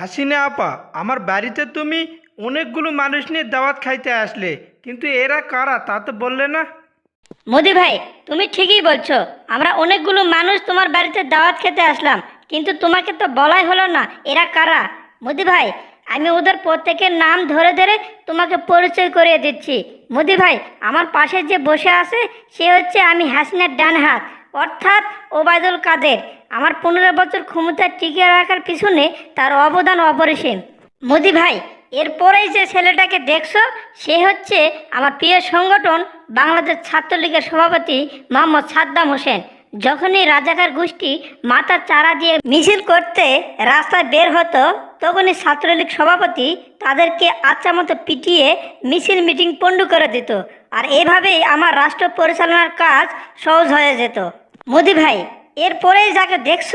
হাসিনা আপা, আমার বাড়িতে তুমি অনেকগুলো মানুষ নিয়ে দাওয়াত খাইতে আসলে, কিন্তু এরা কারা তা তো বললে না। মোদি ভাই, তুমি ঠিকই বলছো, আমরা অনেকগুলো মানুষ তোমার বাড়িতে দাওয়াত খেতে আসলাম, কিন্তু তোমাকে তো বলাই হলো না, এরা কারা? মোদি ভাই, আমি ওদের প্রত্যেকের নাম ধরে ধরে তোমাকে পরিচয় করিয়ে দিচ্ছি। মোদি ভাই, আমার পাশে যে বসে আছে, সে হচ্ছে আমি হাসিনার ডান হাত অর্থাৎ ওবায়দুল কাদের। আমার পনেরো বছর ক্ষমতা টিকিয়ে রাখার পিছনে তার অবদান অপরিসীম। মোদি ভাই, এরপরেই যে ছেলেটাকে দেখছ, সে হচ্ছে আমার প্রিয় সংগঠন বাংলাদেশ ছাত্রলীগের সভাপতি মোহাম্মদ সাদ্দাম হোসেন। যখনই রাজাকার গোষ্ঠী মাথার চারা দিয়ে মিছিল করতে রাস্তায় বের হতো, তখনই ছাত্রলীগ সভাপতি তাদেরকে আচ্ছা মতো পিটিয়ে মিছিল মিটিং পণ্ড করে দিত আর এভাবেই আমার রাষ্ট্র পরিচালনার কাজ সহজ হয়ে যেত। মোদি ভাই এরপরেই যাকে দেখছ,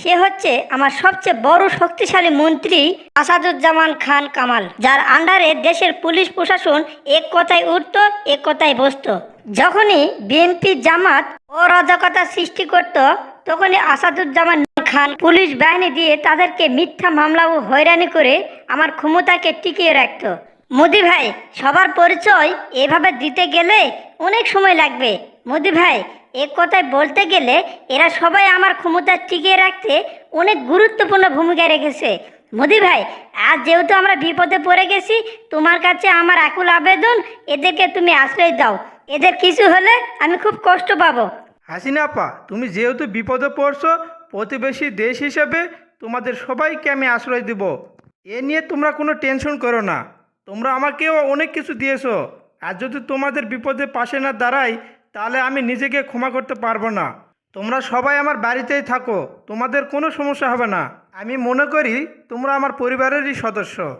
সে হচ্ছে আমার সবচেয়ে বড় শক্তিশালী মন্ত্রী আসাদুজ্জামান খান কামাল, যার আন্ডারে দেশের পুলিশ প্রশাসন এক কথায় উঠত এক কথায় বসত যখনই বিএনপি জামাত অরাজকতা সৃষ্টি করত, তখনই আসাদুজ্জামান খান পুলিশ বাহিনী দিয়ে তাদেরকে মিথ্যা মামলা ও হয়রানি করে আমার ক্ষমতাকে টিকিয়ে রাখত। মোদি ভাই, সবার পরিচয় এভাবে দিতে গেলে অনেক সময় লাগবে। মোদি ভাই এক কথায় বলতে গেলে এরা সবাই আমার ক্ষমতা টিকিয়ে রাখতে অনেক গুরুত্বপূর্ণ ভূমিকা রেখেছে। মোদি ভাই, আজ যেহেতু আমরা বিপদে পড়ে গেছি, তোমার কাছে আমার আকুল আবেদন, এদেরকে তুমি আশ্রয় দাও। এদের কিছু হলে আমি খুব কষ্ট পাবো। হাসিনা আপা, তুমি যেহেতু বিপদে পড়ছো, প্রতিবেশী দেশ হিসেবে তোমাদের সবাইকে আমি আশ্রয় দেব। এ নিয়ে তোমরা কোনো টেনশন করো না। তোমরা আমাকেও অনেক কিছু দিয়েছ। আর যদি তোমাদের বিপদে পাশে না দাঁড়াই তাহলে আমি নিজেকে ক্ষমা করতে পারব না। তোমরা সবাই আমার বাড়িতেই থাকো, তোমাদের কোনো সমস্যা হবে না। আমি মনে করি তোমরা আমার পরিবারেরই সদস্য।